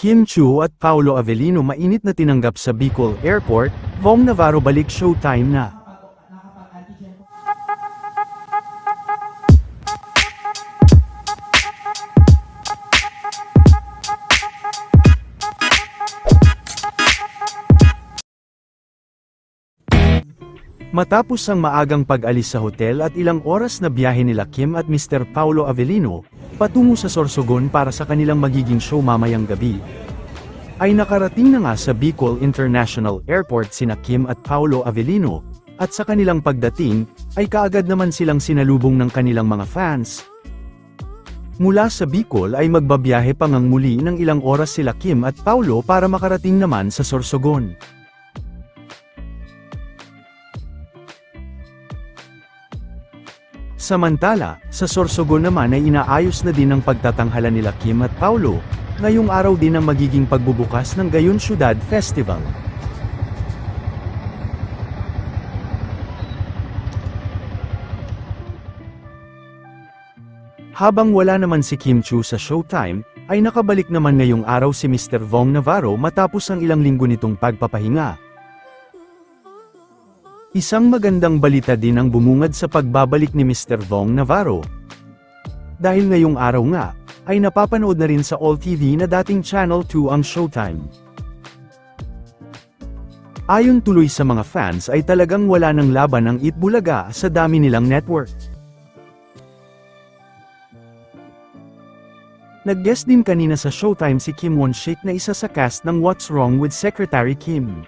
Kim Chu at Paolo Avellino mainit na tinanggap sa Bicol Airport, Vong Navarro balik showtime na. Matapos ang maagang pag-alis sa hotel at ilang oras na biyahe nila Kim at Mr. Paulo Avellino, patungo sa Sorsogon para sa kanilang magiging show mamayang gabi. Ay nakarating na nga sa Bicol International Airport sina Kim at Paulo Avellino, at sa kanilang pagdating, ay kaagad naman silang sinalubong ng kanilang mga fans. Mula sa Bicol ay magbabiyahe pa ngang muli ng ilang oras sila Kim at Paulo para makarating naman sa Sorsogon. Samantala, sa Sorsogon naman ay inaayos na din ang pagtatanghalan nila Kim at Paulo, ngayong araw din ang magiging pagbubukas ng Gayon Syudad Festival. Habang wala naman si Kim Chu sa showtime, ay nakabalik naman ngayong araw si Mr. Vong Navarro matapos ang ilang linggo nitong pagpapahinga. Isang magandang balita din ang bumungad sa pagbabalik ni Mr. Vong Navarro. Dahil ngayong araw nga, ay napapanood na rin sa All TV na dating Channel 2 ang Showtime. Ayon tuloy sa mga fans ay talagang wala ng laban ang Itbulaga sa dami nilang network. Nag-guest din kanina sa Showtime si Kim Won-shik na isa sa cast ng What's Wrong with Secretary Kim.